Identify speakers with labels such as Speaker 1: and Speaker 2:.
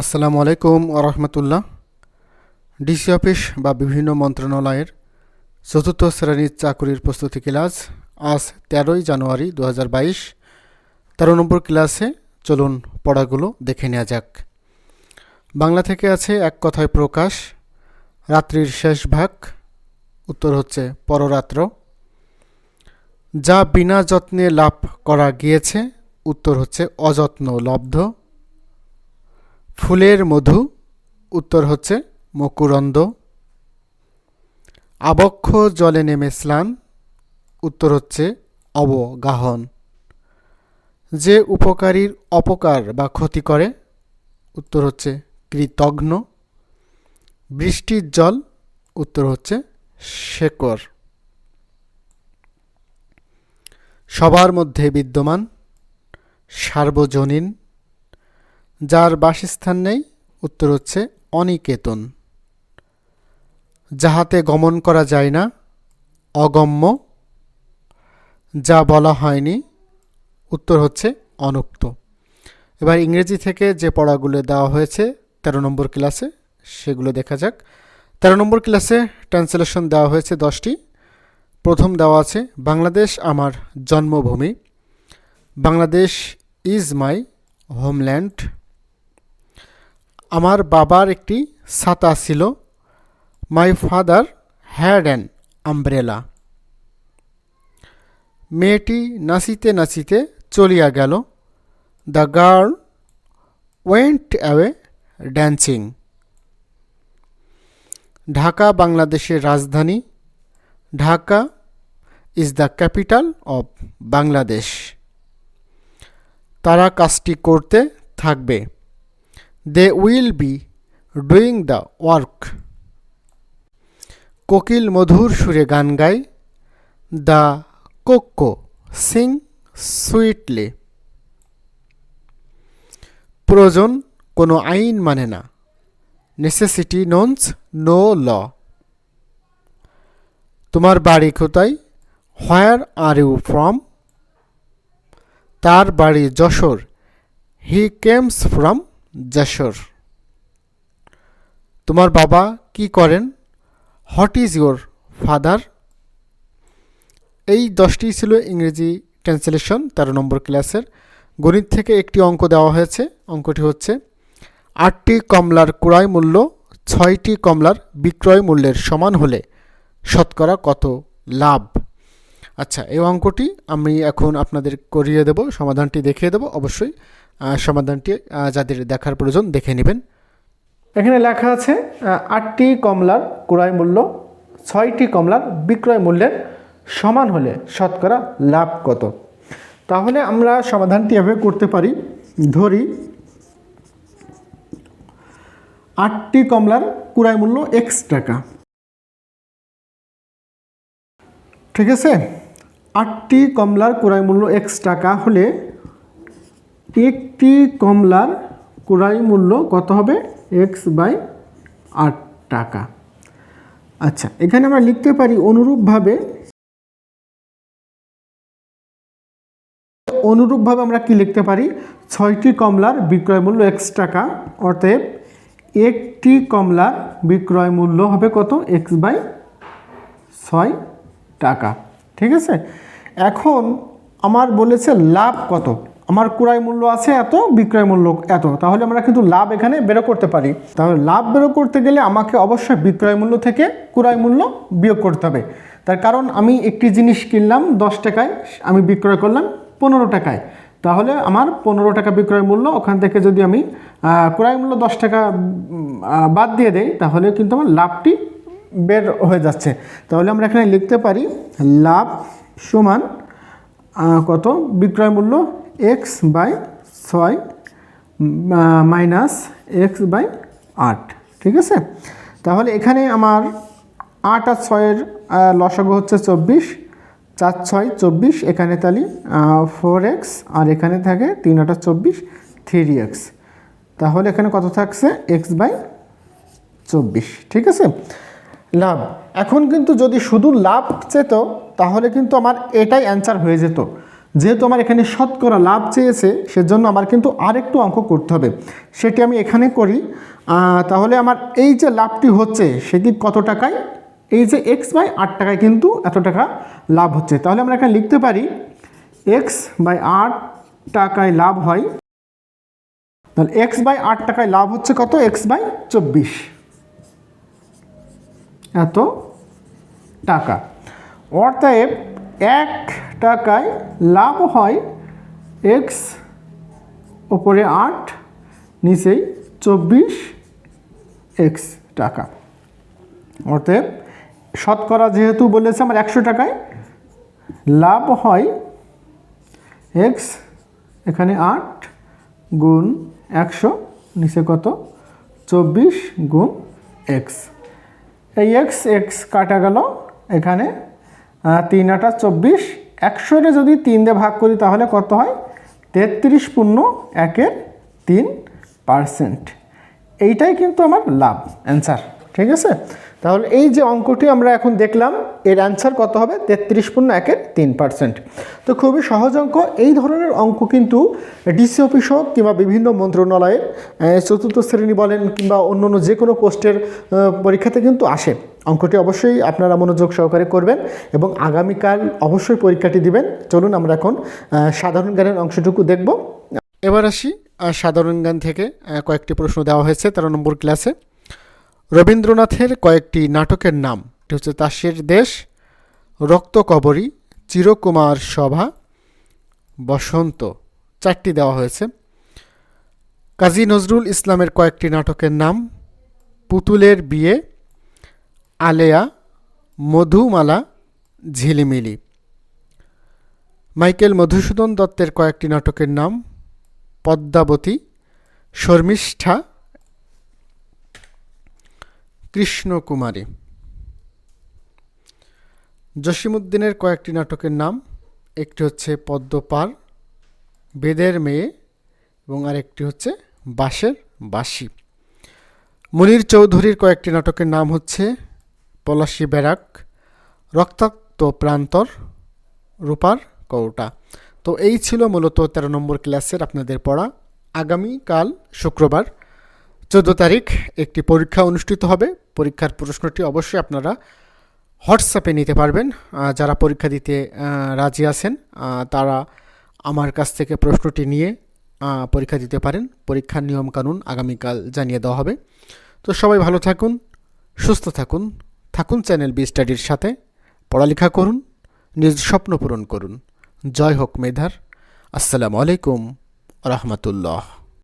Speaker 1: আসসালামু আলাইকুম আরহামতুল্লাহ DC office বা বিভিন্ন মন্ত্রণালয়ের চতুর্থ শ্রেণির চাকরির প্রস্তুতি ক্লাস আজ তেরোই জানুয়ারি দু হাজার বাইশ। তেরো নম্বর ক্লাসে চলুন পড়াগুলো দেখে নেওয়া যাক। বাংলা থেকে আছে এক কথায় প্রকাশ, রাত্রির শেষ ভাগ, উত্তর হচ্ছে পররাত্র। যা বিনা যত্নে লাভ করা গিয়েছে, উত্তর হচ্ছে অযত্ন লব্ধ। ফুলের মধু, উত্তর হচ্ছে মকুরন্দ। আবক্ষ জলে নেমে স্নান, উত্তর হচ্ছে অবগাহন। যে উপকারীর অপকার বা ক্ষতি করে, উত্তর হচ্ছে কৃতঘ্ন। বৃষ্টির জল, উত্তর হচ্ছে শেকর সবার মধ্যে বিদ্যমান সার্বজনীন যার বাসস্থান নেই, উত্তর হচ্ছে অনিকেতন। যাহাতে গমন করা যায় না, অগম্য, যা বলা হয়নি, উত্তর হচ্ছে অনুক্ত। এবার ইংরেজি থেকে যে পড়াগুলো দেওয়া হয়েছে, তেরো নম্বর ক্লাসে, সেগুলো দেখা যাক। তেরো নম্বর ক্লাসে ট্রান্সলেশন দেওয়া হয়েছে দশটি। প্রথম দেওয়া আছে, বাংলাদেশ আমার জন্মভূমি। Bangladesh is my homeland. আমার বাবার একটি ছাতা ছিল my father had an umbrella মেয়েটি নাচিতে নাচিতে চলিয়া গেল। The girl went away dancing Dhaka, বাংলাদেশের রাজধানী। Dhaka is the capital of Bangladesh তারা কাজটি করতে থাকবে। They will be doing the work কোকিল মধুর সুরে গান গায়। The cuckoo sing sweetly. প্রয়োজন কোনো আইন মানে না। নেসেসিটি নোনস নো ল তোমার বাড়ি কোথায়? হোয়ার আর ইউ ফ্রম তার বাড়ি Jessore. He comes from Jessore. তোমার বাবা কি করেন? হোয়াট ইজ ইউর ফাদার এই দশটি ছিল ইংরেজি ট্রান্সলেশন, তেরো নম্বর ক্লাসের। গণিত থেকে একটি অঙ্ক দেওয়া হয়েছে, অঙ্কটি হচ্ছে, আটটি কমলার ক্রয় মূল্য, ছয়টি কমলার বিক্রয় মূল্যের সমান হলে শতকরা কত লাভ? আচ্ছা এই অঙ্কটি আমি এখন আপনাদের করিয়ে দেব, সমাধানটি দেখিয়ে দেব। অবশ্যই সমাধানটি যাদের দেখার প্রয়োজন দেখে নেবেন।
Speaker 2: এখানে লেখা আছে আটটি কমলার ক্রয় মূল্য, ছয়টি কমলার বিক্রয় মূল্যের সমান হলে শতকরা লাভ কত? তাহলে আমরা সমাধানটি এভাবে করতে পারি। ধরি, আটটি কমলার ক্রয় মূল্য এক্স টাকা। ঠিক আছে? আটটি কমলার ক্রয় মূল্য এক্স টাকা হলে একটি কমলার ক্রয় মূল্য কত হবে? এক্স বাই আট টাকা। আচ্ছা এখানে আমরা লিখতে পারি অনুরূপভাবে অনুরূপভাবে আমরা কি লিখতে পারি? ছয়টি কমলার বিক্রয় মূল্য এক্স টাকা, অতএব একটি কমলার বিক্রয় মূল্য হবে কত? এক্স বাই ছয় টাকা। ঠিক আছে? এখন আমার বলেছে লাভ কত? আমার ক্রয় মূল্য আছে এত, বিক্রয় মূল্য এত। তাহলে আমরা কিন্তু লাভ এখানে বেরো করতে পারি। তাহলে লাভ বেরো করতে গেলে আমাকে অবশ্যই বিক্রয় মূল্য থেকে ক্রয় মূল্য বিয়োগ করতে হবে। তার কারণ আমি একটি জিনিস কিনলাম, দশ টাকায়, আমি বিক্রয় করলাম পনেরো টাকায়। তাহলে আমার পনেরো টাকা বিক্রয় মূল্য, ওখান থেকে যদি আমি ক্রয় মূল্য দশ টাকা বাদ দিয়ে দেই, তাহলে কিন্তু আমার লাভটি বের হয়ে যাচ্ছে। তাহলে আমরা এখানে লিখতে পারি, লাভ সমান কত? বিক্রয় মূল্য এক্স বাই ছয় মাইনাস এক্স বাই আট, ঠিক আছে? তাহলে এখানে আমার আট আর ছয়ের লসাগু হচ্ছে চব্বিশ, চার ছয় চব্বিশ, এখানে তালি ফোর এক্স আর এখানে থাকে তিন আটা চব্বিশ থ্রি এক্স তাহলে এখানে কত থাকছে? এক্স বাই চব্বিশ, ঠিক আছে? লাভ, এখন কিন্তু যদি শুধু লাভ চেত, তাহলে কিন্তু আমার এটাই অ্যান্সার হয়ে যেত। যেহেতু আমার এখানে শতকরা লাভ চেয়েছে, সেজন্য আমার কিন্তু আরেকটু অঙ্ক করতে হবে। সেটি আমি এখানে করি। তাহলে আমার এই যে লাভটি হচ্ছে সেটি কত টাকায়? এই যে এক্স বাই আট টাকায় কিন্তু এত টাকা লাভ হচ্ছে। তাহলে আমরা এখানে লিখতে পারি এক্স বাই আট টাকায় লাভ হয়, তাহলে এক্স বাই আট টাকায় লাভ হচ্ছে কত? এক্স বাই চব্বিশ। এত টাকা। অর্থাৎ এক টাকায় লাভ হয় এক্স ওপরে আট, নিচেই চব্বিশ এক্স টাকা। অতএব শতকরা যেহেতু বলেছে আমার একশো টাকায়, লাভ হয় এক্স এখানে আট গুণ একশো, নিচে কত? চব্বিশ গুণ এক্স এই এক্স এক্স কাটা গেল এখানে তিন আটা চব্বিশ একশোরে যদি তিন দিয়ে ভাগ করি তাহলে কত হয়? তেত্রিশ পূর্ণ একের তিন পার্সেন্ট। এইটাই কিন্তু আমার লাভ, অ্যান্সার, ঠিক আছে? তাহলে এই যে অঙ্কটি আমরা এখন দেখলাম, এর অ্যান্সার কত হবে? তেত্রিশ পূর্ণ একের তিন পার্সেন্ট। তো খুবই সহজ অঙ্ক, এই ধরনের অঙ্ক কিন্তু ডিসি অফিস হোক কিংবা বিভিন্ন মন্ত্রণালয়ের চতুর্থ শ্রেণি বলেন কিংবা অন্য অন্য যে কোনো পোস্টের পরীক্ষাতে কিন্তু আসে। অঙ্কটি অবশ্যই আপনারা মনোযোগ সহকারে করবেন এবং আগামীকাল অবশ্যই পরীক্ষাটি দিবেন। চলুন আমরা এখন সাধারণ জ্ঞানের অংশটুকু দেখব।
Speaker 1: এবার আসি সাধারণ জ্ঞান থেকে কয়েকটি প্রশ্ন দেওয়া হয়েছে তেরো নম্বর ক্লাসে। রবীন্দ্রনাথের কয়েকটি নাটকের নাম, এটি হচ্ছে তাসের দেশ রক্তকবরী চিরকুমার সভা, বসন্ত, চারটি দেওয়া হয়েছে। কাজী নজরুল ইসলামের কয়েকটি নাটকের নাম, পুতুলের বিয়ে আলেয়া, মধুমালা, ঝিলিমিলি। মাইকেল মধুসূদন দত্তের কয়েকটি নাটকের নাম পদ্মাবতী, শর্মিষ্ঠা, কৃষ্ণকুমারী। জসিমুদ্দিনের কয়েকটি নাটকের নাম, একটি হচ্ছে পদ্মপার, বেদের মেয়ে, এবং আরেকটি হচ্ছে বাঁশের বাঁশি। মুনির চৌধুরীর কয়েকটি নাটকের নাম হচ্ছে পলাশী ব্যারাক, রক্তাক্ত প্রান্তর, রূপার কৌটা। তো এই ছিল মূলত তেরো নম্বর ক্লাসের আপনাদের পড়া। আগামীকাল শুক্রবার, চোদ্দ তারিখ, একটি পরীক্ষা অনুষ্ঠিত হবে। পরীক্ষার প্রশ্নটি অবশ্যই আপনারা হোয়াটসঅ্যাপে নিতে পারবেন। যারা পরীক্ষা দিতে রাজি আছেন তারা আমার কাছ থেকে প্রশ্নটি নিয়ে পরীক্ষা দিতে পারেন। পরীক্ষার নিয়মকানুন আগামীকাল জানিয়ে দেওয়া হবে। তো সবাই ভালো থাকুন, সুস্থ থাকুন। থাকুন চ্যানেল বি স্টাডির সাথে। পড়ালেখা করুন, নিজ স্বপ্ন পূরণ করুন। জয় হোক মেধার। আসসালামু আলাইকুম, রহমতুল্লাহ।